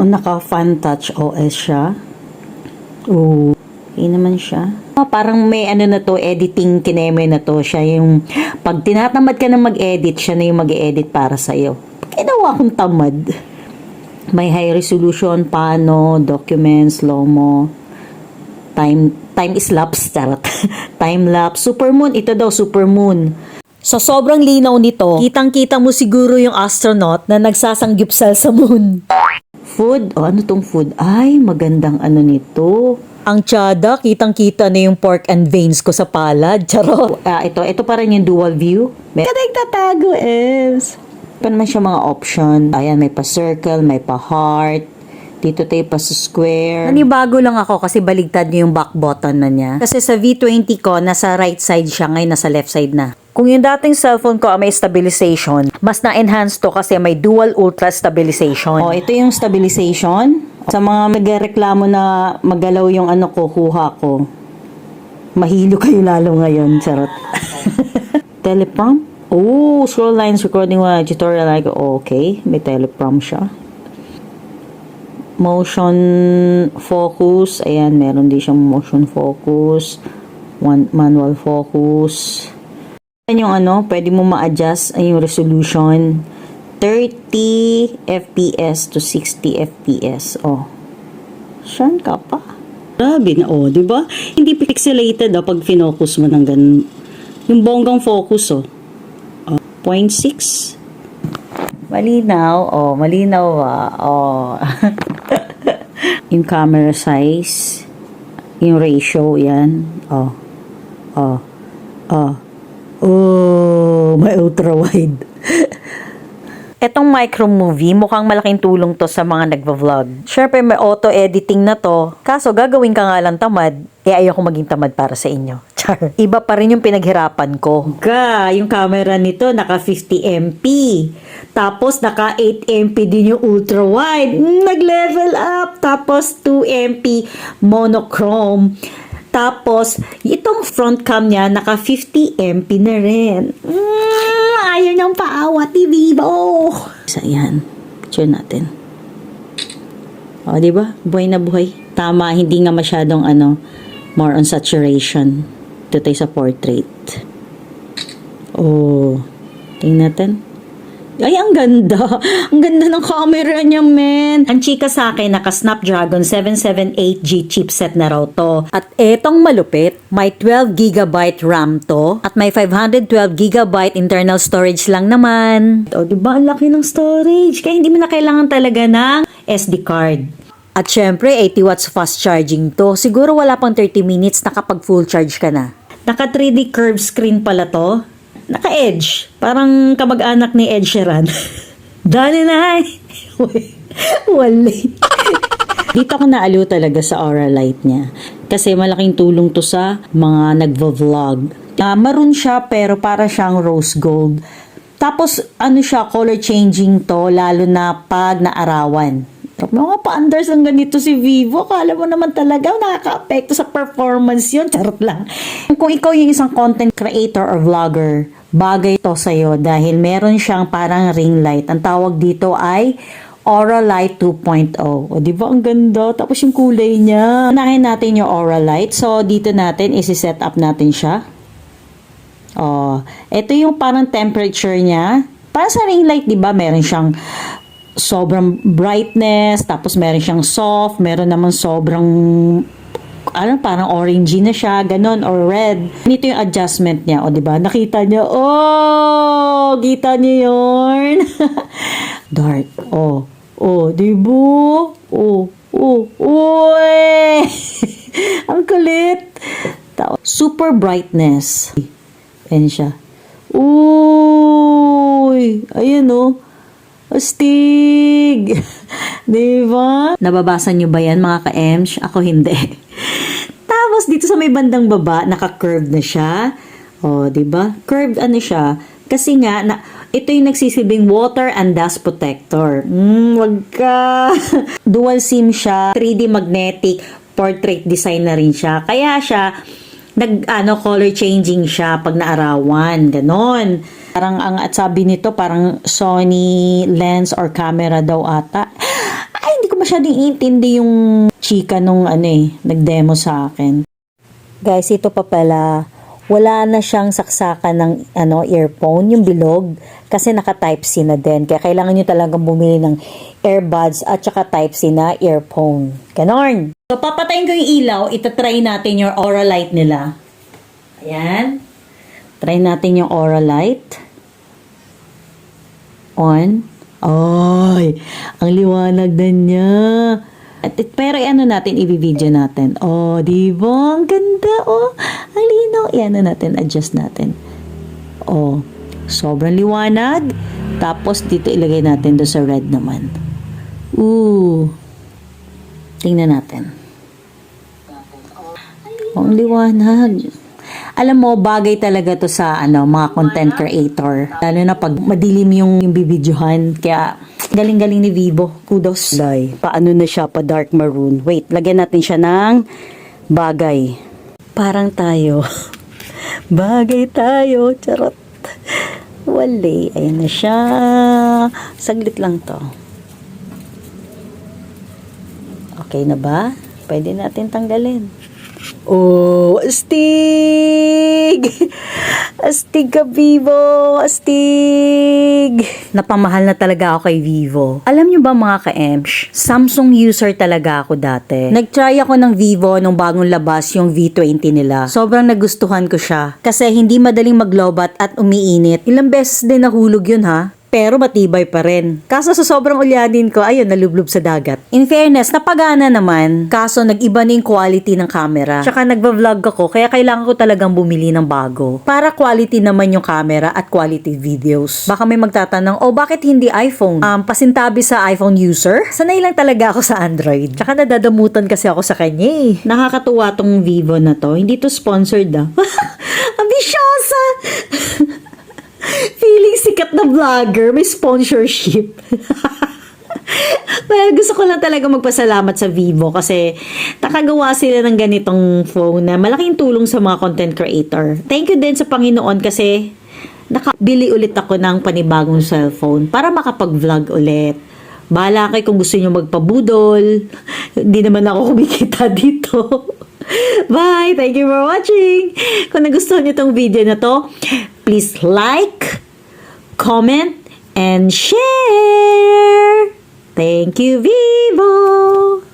Oh, naka fan touch OS siya. Oo. Okay naman siya. Ah, parang may ano na to, editing kineme na to. Siya yung, pag tinatamad ka na mag-edit, siya na yung mag-edit para sa'yo. Ginawa kong tamad. May high resolution, pano, documents, slow-mo, time, time is lapse, charot. time lapse, supermoon, ito daw, supermoon. Sa sobrang linaw nito, kitang-kita mo siguro yung astronaut na nagsasanggipsal sa moon. Food? O ano tong food? Ay, magandang ano nito. Ang tsada, kitang-kita na yung pork and veins ko sa palad. Charot. Ah, ito, ito pa rin yung dual view. May kadang tatago, Ems. Pa naman siya mga option. Ayan, may pa-circle, may pa-heart. Dito tayo pa sa square. Nanibago lang ako kasi baligtad niyo yung back button na niya. Kasi sa V20 ko, nasa right side siya, ngayon nasa left side na. Kung yung dating cellphone ko ay may stabilization, mas na-enhance to kasi may dual ultra stabilization. Oh, ito yung stabilization. Sa mga nagreklamo na magalaw yung ano ko, kuha ko. Mahilo kayo lalo ngayon, charot. teleprompt? Oh, scroll lines recording one tutorial like okay, may teleprompt siya. Motion focus, ayan, meron din siyang motion focus, one manual focus. Yung ano, pwede mo ma-adjust yung resolution 30 FPS to 60 FPS. Oh. Saan ka pa? Grabe na, oh, di ba? Hindi pixelated oh, pag finocus mo ng ganun. Yung bonggang focus, oh. oh 0.6. Malinaw, oh, malinaw ah, oh. yung camera size, yung ratio, yan, oh, oh, oh. Oh, may ultra wide. Etong micro movie, mukhang malaking tulong to sa mga nagva-vlog. Siyempre, may auto-editing na to. Kaso, gagawin ka nga lang tamad, eh ayoko maging tamad para sa inyo. Char. Iba pa rin yung pinaghirapan ko. Ga, yung camera nito, naka 50 MP. Tapos, naka 8 MP din yung ultra wide. Mm, nag-level up. Tapos, 2 MP monochrome. Tapos, itong front cam niya, naka 50 MP na rin. Mm, ayaw niyang paawa, Vivo. Isa yan. Picture natin. O, di ba? Buhay na buhay. Tama, hindi nga masyadong ano, more on saturation. Ito tayo sa portrait. Oh, tingnan natin. Ay, ang ganda. Ang ganda ng camera niya, men. Ang chika sa akin, naka Snapdragon 778G chipset na raw to. At etong malupit, may 12GB RAM to. At may 512GB internal storage lang naman. O, di ba? Ang laki ng storage. Kaya hindi mo na kailangan talaga ng SD card. At syempre, 80 watts fast charging to. Siguro wala pang 30 minutes na kapag full charge ka na. Naka 3D curved screen pala to. Naka-edge. Parang kamag-anak ni Ed Sheeran. Dali na Wali. Dito ako naaliw talaga sa aura light niya. Kasi malaking tulong to sa mga nagvo-vlog. Uh, maroon siya pero para siyang rose gold. Tapos ano siya, color changing to lalo na pag naarawan. Mga pa-unders ang ganito si Vivo. Kala mo naman talaga nakaka-apekto sa performance yun. Charot lang. Kung ikaw yung isang content creator or vlogger, bagay to sa'yo dahil meron siyang parang ring light. Ang tawag dito ay Aura Light 2.0. O, di ba ang ganda? Tapos yung kulay niya. Unahin natin yung Aura Light. So, dito natin, isi-set up natin siya. Oh, ito yung parang temperature niya. Para sa ring light, di ba, meron siyang sobrang brightness, tapos meron siyang soft, meron naman sobrang ano, parang orangey na siya, ganun, or red. Dito yung adjustment niya, o di ba? Nakita niyo, oh, kita niyo yun. Dark, oh, oh, di ba? Oh, oh, uy! Ang kulit. Super brightness. Ayan siya. Uy! Ayan oh. Astig! Di ba? Nababasa nyo ba yan mga ka-emsh? Ako hindi. Tapos dito sa may bandang baba, naka-curved na siya. O, di ba? Curved ano siya? Kasi nga, na, ito yung nagsisilbing water and dust protector. Mm, wag ka. Dual SIM siya, 3D magnetic, portrait design na rin siya. Kaya siya, nag ano color changing siya pag naarawan ganon parang ang at sabi nito parang Sony lens or camera daw ata ay hindi ko masyadong intindi yung chika nung ano eh, nag-demo sa akin. Guys, ito pa pala, wala na siyang saksakan ng ano, earphone, yung bilog, kasi naka-type-C na din. Kaya kailangan nyo talagang bumili ng earbuds at saka type-C na earphone. Ganon! So, papatayin ko yung ilaw, itatry natin yung aura light nila. Ayan. Try natin yung light. On. Ay, ang liwanag na niya. At, at- pero ano natin, i-video natin. Oh, di ba? Ang ganda, oh. Ang linaw. Iyan natin, adjust natin. Oh, sobrang liwanag. Tapos, dito ilagay natin do sa red naman. Ooh. Tingnan natin. Oh, ang liwanag. Alam mo, bagay talaga to sa ano, mga content creator. Lalo na pag madilim yung, yung bibidyohan. Kaya, galing-galing ni Vivo. Kudos. Day, paano na siya pa dark maroon? Wait, lagyan natin siya ng bagay. Parang tayo. bagay tayo. Charot. Wali. Ayan na siya. Saglit lang to. Okay na ba? Pwede natin tanggalin. Oh, astig! Astig ka, Vivo! Astig! Napamahal na talaga ako kay Vivo. Alam nyo ba mga ka-emsh, Samsung user talaga ako dati. Nag-try ako ng Vivo nung bagong labas yung V20 nila. Sobrang nagustuhan ko siya. Kasi hindi madaling maglobat at umiinit. Ilang beses din nahulog yun ha. Pero matibay pa rin. Kaso sa sobrang ulyanin ko, ayun, nalublob sa dagat. In fairness, napagana naman. Kaso nag-iba na yung quality ng camera. Tsaka nagva-vlog ako, kaya kailangan ko talagang bumili ng bago. Para quality naman yung camera at quality videos. Baka may magtatanong, oh bakit hindi iPhone? Um, pasintabi sa iPhone user? Sanay lang talaga ako sa Android. Tsaka nadadamutan kasi ako sa kanya eh. Nakakatuwa tong Vivo na to. Hindi to sponsored ah. Ambisyosa! Feeling sikat na vlogger, may sponsorship. Well, gusto ko lang talaga magpasalamat sa Vivo kasi nakagawa sila ng ganitong phone na malaking tulong sa mga content creator. Thank you din sa Panginoon kasi nakabili ulit ako ng panibagong cellphone para makapag-vlog ulit. Bahala kayo kung gusto nyo magpabudol. Hindi naman ako kumikita dito. Bye! Thank you for watching! Kung nagustuhan nyo tong video na to, please like, comment, and share! Thank you, Vivo!